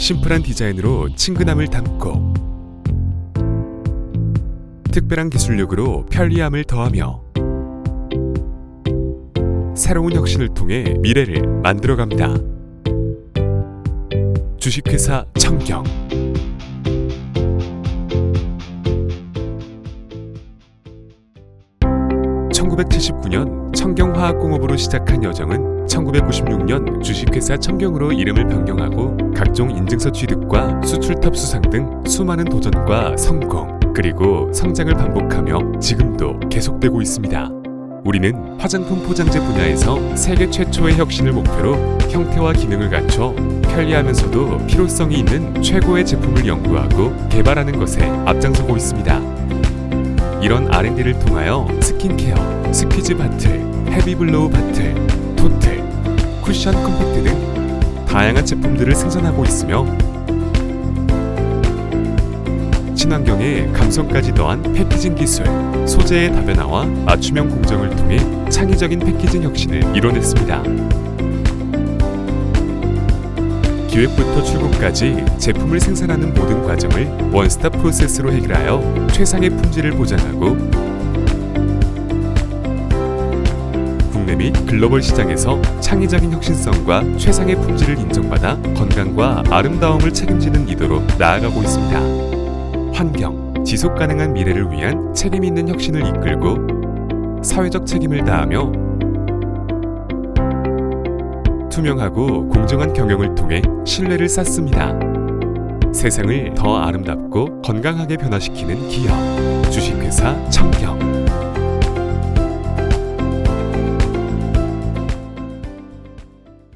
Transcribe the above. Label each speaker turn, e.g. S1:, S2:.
S1: 심플한 디자인으로 친근함을 담고 특별한 기술력으로 편리함을 더하며 새로운 혁신을 통해 미래를 만들어갑니다. 주식회사 청경 1979년 청경화학공업으로 시작한 여정은 1996년 주식회사 청경으로 이름을 변경하고 각종 인증서 취득과 수출 탑 수상 등 수많은 도전과 성공 그리고 성장을 반복하며 지금도 계속되고 있습니다. 우리는 화장품 포장재 분야에서 세계 최초의 혁신을 목표로 형태와 기능을 갖춰 편리하면서도 필요성이 있는 최고의 제품을 연구하고 개발하는 것에 앞장서고 있습니다. 이런 R&D를 통하여 스킨케어, 스퀴즈 바틀, 헤비블로우 바틀, 토틀, 쿠션 컴팩트 등 다양한 제품들을 생산하고 있으며 친환경에 감성까지 더한 패키징 기술, 소재의 다변화와 맞춤형 공정을 통해 창의적인 패키징 혁신을 이뤄냈습니다. 기획부터 출고까지 제품을 생산하는 모든 과정을 원스톱 프로세스로 해결하여 최상의 품질을 보장하고 및 글로벌 시장에서 창의적인 혁신성과 최상의 품질을 인정받아 건강과 아름다움을 책임지는 이도로 나아가고 있습니다. 환경, 지속 가능한 미래를 위한 책임 있는 혁신을 이끌고 사회적 책임을 다하며 투명하고 공정한 경영을 통해 신뢰를 쌓습니다. 세상을 더 아름답고 건강하게 변화시키는 기업